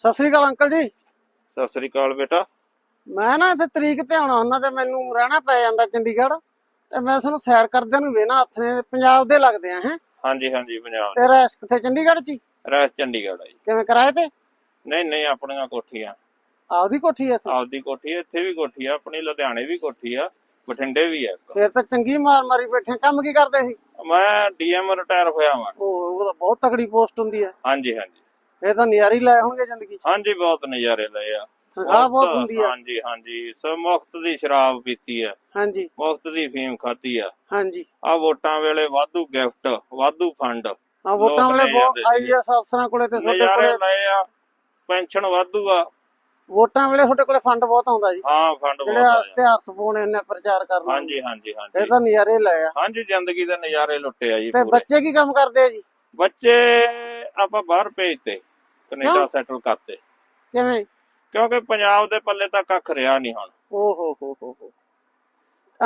ਸਤਿ ਸ੍ਰੀ ਅਕਾਲ uncle ਜੀ। ਸਤਿ ਸ੍ਰੀ ਅਕਾਲ ਬੇਟਾ। ਮੈਂ ਨਾ ਇੱਥੇ ਤਰੀਕ ਤੇ ਆਉਣਾ ਹੁੰਦਾ ਤੇ ਮੈਨੂੰ ਰਹਿਣਾ ਪੈ ਜਾਂਦਾ ਚੰਡੀਗੜ੍ਹ। ਤੇ ਮੈਂ ਤੁਹਾਨੂੰ ਸੈਰ ਕਰਦਿਆਂ ਨੂੰ ਵੇਣਾ ਹੱਥ ਨੇ ਪੰਜਾਬ ਦੇ ਲੱਗਦੇ ਆ ਹੈ? ਹਾਂਜੀ ਹਾਂਜੀ ਪੰਜਾਬ ਤੇ ਰਹਿਸ ਕਿੱਥੇ ਚੰਡੀਗੜ੍ਹ ਚ ਹੀ? ਰਹਿਸ ਚੰਡੀਗੜ੍ਹ ਆ ਜੀ। ਕਿਵੇਂ ਕਿਰਾਏ ਤੇ? ਨਹੀਂ ਨਹੀਂ ਆਪਣੀਆਂ ਕੋਠੀਆਂ। ਆਪਦੀ ਕੋਠੀ ਐ ਆਪਦੀ ਕੋਠੀ ਆ, ਇੱਥੇ ਵੀ ਕੋਠੀ ਆ ਆਪਣੀ ਲੁਧਿਆਣੇ ਵੀ ਕੋਠੀ ਆ ਬਠਿੰਡੇ ਵੀ ਆ। ਫੇਰ ਤਾਂ ਚੰਗੀ ਮਾਰ ਮਾਰੀ ਬੈਠੇ ਕੰਮ ਕੀ ਕਰਦੇ ਸੀ? ਮੈਂ ਡੀਐਮ ਰਿਟਾਇਰ ਹੋਇਆ ਵਾਂ। ਉਹ ਉਹ ਤਾਂ ਬਹੁਤ ਤਕੜੀ ਪੋਸਟ ਹੁੰਦੀ ਹੈ ਹਾਂਜੀ ਹਾਂਜੀ। ਇਹ ਤਾਂ ਨਿਆਰੀ ਲੈ ਹੋਣਗੇ ਜ਼ਿੰਦਗੀ ਚ। ਹਾਂਜੀ ਬਹੁਤ ਨਜ਼ਾਰੇ ਲਏ ਆ। ਤਨਖਾਹ ਬਹੁਤ ਹੁੰਦੀ ਹੈ ਹਾਂਜੀ ਹਾਂਜੀ। ਸੋ ਮੁਫਤ ਦੀ ਸ਼ਰਾਬ ਪੀਤੀ ਆ। ਹਾਂਜੀ। ਮੁਫਤ ਦੀ ਫੀਮ ਖਾਧੀ ਆ। ਹਾਂਜੀ। ਆ ਵੋਟਾਂ ਵੇਲੇ ਵਾਧੂ ਗਿਫਟ ਵਾਧੂ ਫੰਡ। ਆ ਵੋਟਾਂ ਵੇਲੇ ਬਹੁਤ। ਆਈਐਸ ਅਫਸਰਾਂ ਕੋਲੇ ਤੇ ਤੁਹਾਡੇ ਨਜ਼ਾਰੇ ਕੋਲੇ। ਲਏ ਆ। ਪੈਨਸ਼ਨ ਵਾਧੂ ਆ। ਵੋਟਾਂ ਵੇਲੇ ਤੁਹਾਡੇ ਕੋਲੇ ਫੰਡ ਬਹੁਤ ਆਉਂਦਾ ਜੀ। ਹਾਂ ਫੰਡ ਜਿਹੜੇ ਬਹੁਤ ਆ ਇਸ਼ਤਿਹਾਰ ਸਪੋਣੇ ਨੇ ਪ੍ਰਚਾਰ ਕਰਨਾ ਹਾਂਜੀ ਹਾਂਜੀ ਇਹ ਹਾਂਜੀ ਤਾਂ ਨਜ਼ਾਰੇ ਲਏ ਆ। ਹਾਂਜੀ ਜ਼ਿੰਦਗੀ ਦੇ ਨਜ਼ਾਰੇ ਲੁੱਟੇ ਆ ਜੀ ਤੇ ਬੱਚੇ ਕੀ ਕੰਮ ਕਰਦੇ ਆ ਜੀ? ਬੱਚੇ ਆਪਾਂ ਬਾਹਰ ਭੇਜਤੇ। ਕੈਨੇਡਾ? ਸੈਟਲ ਕਰਤੇ। ਕਿਵੇਂ? ਕਿਉਂਕਿ ਪੰਜਾਬ ਦੇ ਪੱਲੇ ਤਾਂ ਕੱਖ ਰਿਹਾ ਨਹੀਂ ਹੁਣ। ਓ ਹੋ ਹੋ ਹੋ ਹੋ।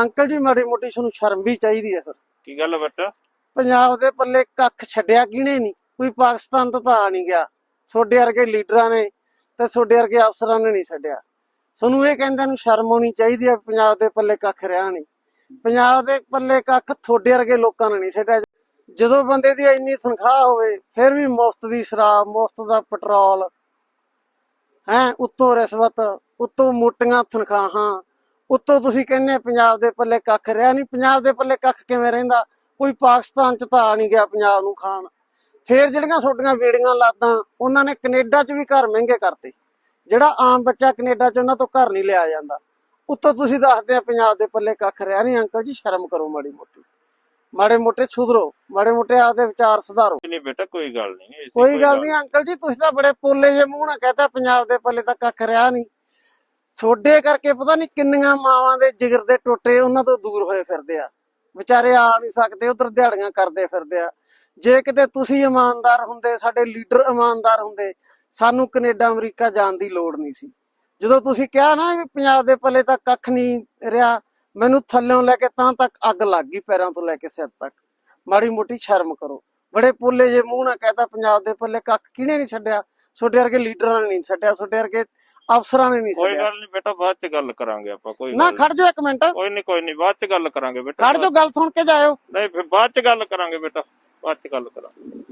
ਅੰਕਲ ਜੀ ਮਾੜੀ ਮੋਟੀ ਤੁਹਾਨੂੰ ਸ਼ਰਮ ਵੀ ਚਾਹੀਦੀ ਹੈ ਫਿਰ। ਕੀ ਗੱਲ ਬੇਟਾ? ਪੰਜਾਬ ਦੇ ਪੱਲੇ ਕੱਖ ਛੱਡਿਆ ਕਿਹਨੇ ਨਹੀਂ? ਕੋਈ ਪਾਕਿਸਤਾਨ ਤੋਂ ਤਾਂ ਆ ਨਹੀਂ ਗਿਆ। ਤੁਹਾਡੇ ਵਰਗੇ ਲੀਡਰਾਂ ਨੇ ਤੇ ਤੁਹਾਡੇ ਵਰਗੇ ਅਫਸਰਾਂ ਨੇ ਨਹੀਂ ਛੱਡਿਆ। ਤੁਹਾਨੂੰ ਇਹ ਕਹਿੰਦਿਆਂ ਨੂੰ ਸ਼ਰਮ ਆਉਣੀ ਚਾਹੀਦੀ ਹੈ ਪੰਜਾਬ ਦੇ ਪੱਲੇ ਕੱਖ ਰਿਹਾ ਨਹੀਂ। ਪੰਜਾਬ ਦੇ ਪੱਲੇ ਕੱਖ ਤੁਹਾਡੇ ਵਰਗੇ ਲੋਕਾਂ ਨੇ ਨਹੀਂ ਛੱਡਿਆ। ਜਦੋਂ ਬੰਦੇ ਦੀ ਇੰਨੀ ਤਨਖਾਹ ਹੋਵੇ, ਫਿਰ ਵੀ ਮੁਫਤ ਦੀ ਸ਼ਰਾਬ, ਮੁਫਤ ਦਾ ਪੈਟਰੋਲ, ਹੈ, ਉੱਤੋਂ ਰਿਸ਼ਵਤ, ਉੱਤੋਂ ਮੋਟੀਆਂ ਤਨਖਾਹਾਂ, ਉੱਤੋਂ ਤੁਸੀਂ ਕਹਿੰਦੇ ਪੰਜਾਬ ਦੇ ਪੱਲੇ ਕੱਖ ਰਿਹਾ ਨਹੀਂ। ਪੰਜਾਬ ਦੇ ਪੱਲੇ ਕੱਖ ਕਿਵੇਂ ਰਹਿੰਦਾ? ਕੋਈ ਪਾਕਿਸਤਾਨ ਚ ਤਾਂ ਆ ਨਹੀਂ ਗਿਆ ਪੰਜਾਬ ਨੂੰ ਖਾਣ। ਫੇਰ ਜਿਹੜੀਆਂ ਛੋਟੀਆਂ ਵੇੜੀਆਂ ਲਾਦਾਂ, ਉਹਨਾਂ ਨੇ ਕੈਨੇਡਾ ਚ ਵੀ ਘਰ ਮਹਿੰਗੇ ਕਰਤੇ। ਜਿਹੜਾ ਆਮ ਬੱਚਾ ਕੈਨੇਡਾ ਚ ਉਹਨਾਂ ਤੋਂ ਘਰ ਨਹੀਂ ਲਿਆ ਜਾਂਦਾ। ਉੱਤੋਂ ਤੁਸੀਂ ਦੱਸਦੇ ਆ, ਪੰਜਾਬ ਦੇ ਪੱਲੇ ਕੱਖ ਰਿਹਾ ਨਹੀਂ, ਅੰਕਲ ਜੀ, ਸ਼ਰਮ ਕਰੋ ਮਾੜੀ ਮੋਟੀ। ਮਾੜੇ ਮੋਟੇ ਸੁਧਰੋ ਮਾੜੇ ਮੋਟੇ ਆਪਦੇ ਵਿਚਾਰ ਸੁਧਾਰੋ। ਨਹੀਂ ਬੇਟਾ ਕੋਈ ਗੱਲ ਨਹੀਂ ਕੋਈ ਗੱਲ ਨਹੀਂ ਅੰਕਲ ਜੀ ਤੁਸੀਂ ਤਾਂ ਬੜੇ ਪੋਲੇ ਜੇ ਮੂੰਹ ਨਾਲ ਕਹਤਾ ਪੰਜਾਬ ਦੇ ਪੱਲੇ ਤਾਂ ਕੱਖ ਰਿਹਾ ਨਹੀਂ। ਛੋਡੇ ਕਰਕੇ ਪਤਾ ਨਹੀਂ ਕਿੰਨੀਆਂ ਮਾਵਾਂ ਦੇ ਜਿਗਰ ਦੇ ਟੋਟੇ ਉਹਨਾਂ ਤੋਂ ਦੂਰ ਹੋਏ ਫਿਰਦੇ ਆ। ਵਿਚਾਰੇ ਆ ਨਹੀਂ ਸਕਦੇ ਉਧਰ ਦਿਹਾੜੀਆਂ ਕਰਦੇ ਫਿਰਦੇ ਆ। ਜੇ ਕਿਤੇ ਤੁਸੀਂ ਇਮਾਨਦਾਰ ਹੁੰਦੇ ਸਾਡੇ ਲੀਡਰ ਇਮਾਨਦਾਰ ਹੁੰਦੇ ਸਾਨੂੰ ਕੈਨੇਡਾ ਅਮਰੀਕਾ ਜਾਣ ਦੀ ਲੋੜ ਨਹੀਂ ਸੀ। ਜਦੋਂ ਤੁਸੀਂ ਕਿਹਾ ਨਾ ਵੀ ਪੰਜਾਬ ਦੇ ਪੱਲੇ ਤਾਂ ਕੱਖ ਨਹੀਂ ਰਿਹਾ ਮੈਨੂੰ ਥੱਲੇੋਂ ਲੈ ਕੇ ਤਾਂ ਤੱਕ ਅੱਗ ਲੱਗ ਗਈ ਪੈਰਾਂ ਤੋਂ ਲੈ ਕੇ ਸਿਰ ਤੱਕ। ਮਾੜੀ ਮੋਟੀ ਸ਼ਰਮ ਕਰੋ। ਬੜੇ ਪੁੱਲੇ ਜੇ ਮੂੰਹ ਨਾ ਕਹਤਾ ਪੰਜਾਬ ਦੇ ਪੁੱਲੇ ਕੱਖ ਕਿਹਨੇ ਨਹੀਂ ਛੱਡਿਆ? ਛੋਟੇ ਵਰਗੇ ਲੀਡਰਾਂ ਨੇ ਨਹੀਂ ਛੱਡਿਆ ਛੋਟੇ ਵਰਗੇ ਅਫਸਰਾਂ ਨੇ ਨਹੀਂ ਕੋਈ ਗੱਲ ਨਹੀਂ ਬੇਟਾ ਬਾਅਦ ਚ ਗੱਲ ਕਰਾਂਗੇ ਆਪਾਂ ਕੋਈ ਨਾ ਖੜ ਜਾਓ ਇੱਕ ਮਿੰਟ। ਕੋਈ ਨਹੀਂ ਕੋਈ ਨਹੀਂ ਬਾਅਦ ਚ ਗੱਲ ਕਰਾਂਗੇ ਬੇਟਾ ਖੜ ਜਾਓ ਗੱਲ ਸੁਣ ਕੇ ਜਾਇਓ। ਨਹੀਂ ਫਿਰ ਬਾਅਦ ਚ ਗੱਲ ਕਰਾਂਗੇ ਬੇਟਾ ਬਾਅਦ ਚ ਗੱਲ ਕਰਾਂਗੇ।